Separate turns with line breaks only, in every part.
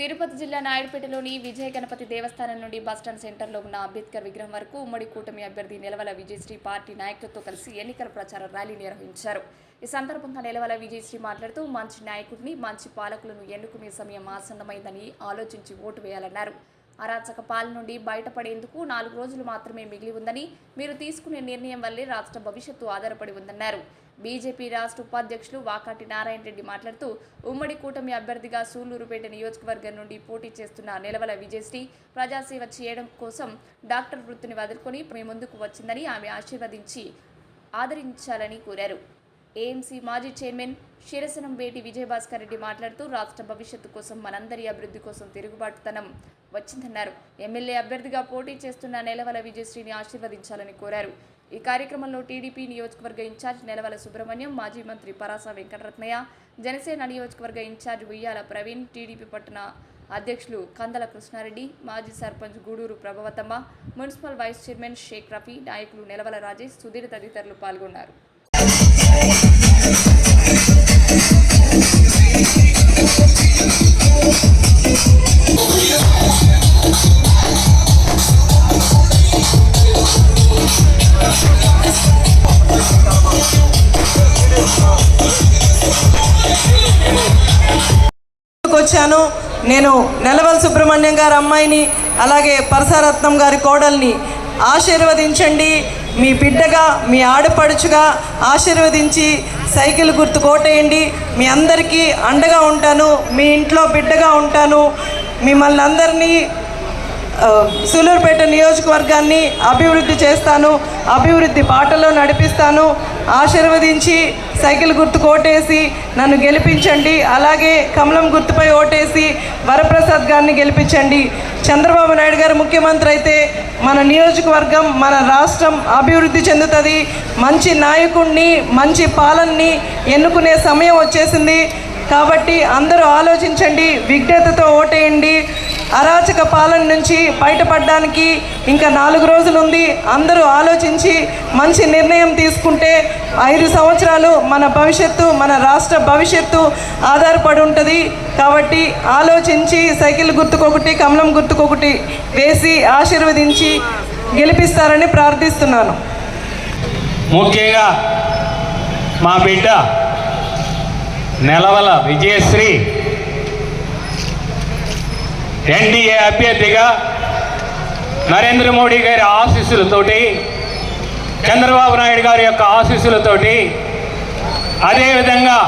తిరుపతి జిల్లా నాయుడుపేటలోని విజయ గణపతి దేవస్థానం నుండి బస్టాండ్ సెంటర్లో ఉన్న అంబేద్కర్ విగ్రహం వరకు ఉమ్మడి కూటమి అభ్యర్థి నిలవల విజయశ్రీ పార్టీ నాయకులతో కలిసి ఎన్నికల ప్రచార ర్యాలీ నిర్వహించారు. ఈ సందర్భంగా నిలవల విజయశ్రీ మాట్లాడుతూ మంచి నాయకుడిని మంచి పాలకులను ఎన్నుకునే సమయం ఆసన్నమైందని ఆలోచించి ఓటు వేయాలన్నారు. అరాచక పాల నుండి బయటపడేందుకు నాలుగు రోజులు మాత్రమే మిగిలి ఉందని మీరు తీసుకునే నిర్ణయం వల్లే రాష్ట్ర భవిష్యత్తు ఆధారపడి ఉందన్నారు. బీజేపీ రాష్ట్ర ఉపాధ్యక్షులు వాకాటి నారాయణ రెడ్డి మాట్లాడుతూ ఉమ్మడి కూటమి అభ్యర్థిగా సూళ్ళూరుపేట నియోజకవర్గం నుండి పోటీ చేస్తున్న నిలవల విజయశ్రీ ప్రజాసేవ చేయడం కోసం డాక్టర్ వృత్తిని వదులుకొని మీ ముందుకు వచ్చిందని ఆమె ఆశీర్వదించి ఆదరించాలని కోరారు. ఏఎంసీ మాజీ చైర్మన్ శిరసనం వేటి విజయభాస్కర్ రెడ్డి మాట్లాడుతూ రాష్ట్ర భవిష్యత్తు కోసం మనందరి అభివృద్ధి కోసం తిరుగుబాటుతనం వచ్చిందన్నారు. ఎమ్మెల్యే అభ్యర్థిగా పోటీ చేస్తున్న నెలవల విజయశ్రీని ఆశీర్వదించాలని కోరారు. ఈ కార్యక్రమంలో టీడీపీ నియోజకవర్గ ఇన్ఛార్జ్ నెలవల సుబ్రహ్మణ్యం మాజీ మంత్రి పరాస వెంకటరత్నయ్య జనసేన నియోజకవర్గ ఇన్ఛార్జ్ ఉయ్యాల ప్రవీణ్ టీడీపీ పట్టణ అధ్యక్షులు కందల కృష్ణారెడ్డి మాజీ sarpanch Guduru Prabhavathamma municipal vice chairman Shaik Rafi నాయకులు నెలవల రాజేష్ సుధీర్ తదితరులు పాల్గొన్నారు.
వచ్చాను. నేను నెలవల్ సుబ్రహ్మణ్యం గారి అమ్మాయిని అలాగే పరసారత్నం గారి కోడల్ని ఆశీర్వదించండి. మీ బిడ్డగా మీ ఆడపడుచుగా ఆశీర్వదించి సైకిల్ గుర్తు కోటేయండి. మీ అందరికీ అండగా ఉంటాను. మీ ఇంట్లో బిడ్డగా ఉంటాను. మిమ్మల్ని అందరినీ సూలూరుపేట నియోజకవర్గాన్ని అభివృద్ధి చేస్తాను అభివృద్ధి బాటలో నడిపిస్తాను ఆశీర్వదించి సైకిల్ గుర్తు కోటేసి నన్ను గెలిపించండి అలాగే కమలం గుర్తుపై ఓటేసి వరప్రసాద్ గారిని గెలిపించండి. చంద్రబాబు నాయుడు గారు ముఖ్యమంత్రి అయితే మన నియోజకవర్గం మన రాష్ట్రం అభివృద్ధి చెందుతుంది. మంచి నాయకుడిని మంచి పాలనని ఎన్నుకునే సమయం వచ్చేసింది. కాబట్టి అందరూ ఆలోచించండి విజ్ఞతతో ఓటేయండి. అరాచక పాలన నుంచి బయటపడడానికి ఇంకా నాలుగు రోజులు ఉంది అందరూ ఆలోచించి మంచి నిర్ణయం తీసుకుంటే ఐదు సంవత్సరాలు మన భవిష్యత్తు మన రాష్ట్ర భవిష్యత్తు ఆధారపడి ఉంటుంది. కాబట్టి ఆలోచించి సైకిల్ గుర్తుకొకటి కమలం గుర్తుకొకటి వేసి ఆశీర్వదించి గెలిపిస్తారని ప్రార్థిస్తున్నాను.
ముఖ్యంగా మా బిడ్డ నెలవల విజయశ్రీ ఎన్డీఏ అభ్యర్థిగా నరేంద్ర మోడీ గారి ఆశీస్సులతోటి చంద్రబాబు నాయుడు గారి యొక్క ఆశీస్సులతోటి అదేవిధంగా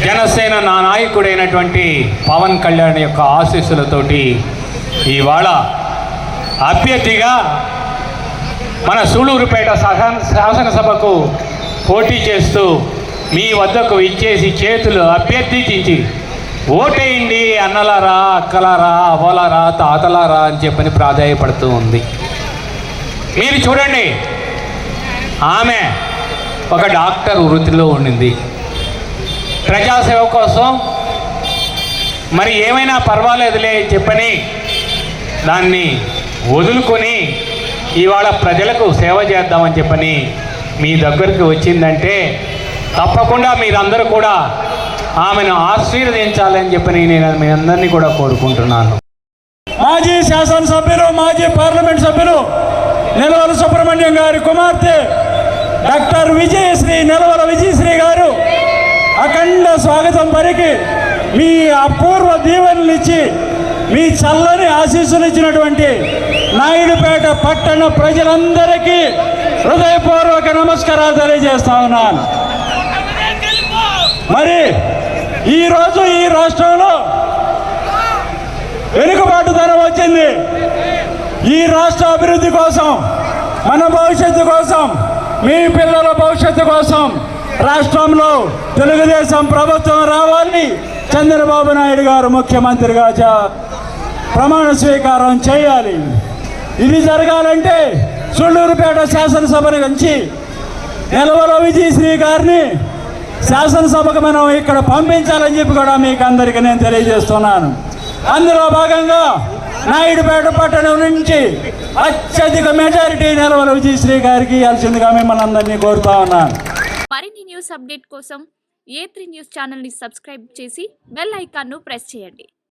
జనసేన నా నాయకుడైనటువంటి పవన్ కళ్యాణ్ యొక్క ఆశీస్సులతోటి ఇవాళ అభ్యర్థిగా మన సూళూరుపేట శాసన శాసనసభకు పోటీ చేస్తూ మీ వద్దకు ఇచ్చేసి చేతులు అభ్యర్థించి ఓటేయండి అన్నలారా అక్కలారా అవ్వలారా తాతలారా అని చెప్పని ప్రాధాయపడుతూ ఉంది. మీరు చూడండి ఆమె ఒక డాక్టర్ వృత్తిలో ఉండింది. ప్రజాసేవ కోసం మరి ఏమైనా పర్వాలేదులే చెప్పని దాన్ని వదులుకొని ఇవాళ ప్రజలకు సేవ చేద్దామని చెప్పని మీ దగ్గరికి వచ్చిందంటే తప్పకుండా మీరందరూ కూడా ఆమెను ఆశీర్వదించాలని చెప్పి నేను మీ అందరినీ కూడా కోరుకుంటున్నాను.
మాజీ శాసనసభ్యులు మాజీ పార్లమెంట్ సభ్యులు నిలవల సుబ్రహ్మణ్యం గారి కుమార్తె డాక్టర్ విజయశ్రీ నిలవల విజయశ్రీ గారు అఖండ స్వాగతం పరికి మీ అపూర్వ దీవెనలు ఇచ్చి మీ చల్లని ఆశీస్సులు ఇచ్చినటువంటి నాయుడుపేట పట్టణ ప్రజలందరికీ హృదయపూర్వక నమస్కారాలు తెలియజేస్తా ఉన్నాను. మరి ఈరోజు ఈ రాష్ట్రంలో వెనుకబాటుతనం వచ్చింది. ఈ రాష్ట్ర అభివృద్ధి కోసం మన భవిష్యత్తు కోసం మీ పిల్లల భవిష్యత్తు కోసం రాష్ట్రంలో తెలుగుదేశం ప్రభుత్వం రావాలని చంద్రబాబు నాయుడు గారు ముఖ్యమంత్రిగా ప్రమాణ స్వీకారం చేయాలి. ఇది జరగాలంటే సుళ్ళూరుపేట శాసనసభ నుంచి నిలవల విజయశ్రీ గారిని శాసనసభకు మనం ఇక్కడ పంపించాలని చెప్పి కూడా మీకు అందరికీ నేను తెలియజేస్తున్నాను. అందులో భాగంగా నాయుడుపేట పట్టణం నుంచి అత్యధిక మెజారిటీ నిలవలు విజయశ్రీ గారికి ఇవ్వాల్సిందిగా మిమ్మల్ని అందరినీ కోరుతా ఉన్నాను.
మరిన్ని న్యూస్ అప్డేట్ కోసం ఏ త్రీ న్యూస్ ఛానల్ని సబ్స్క్రైబ్ చేసి బెల్ ఐకాన్ను ప్రెస్ చేయండి.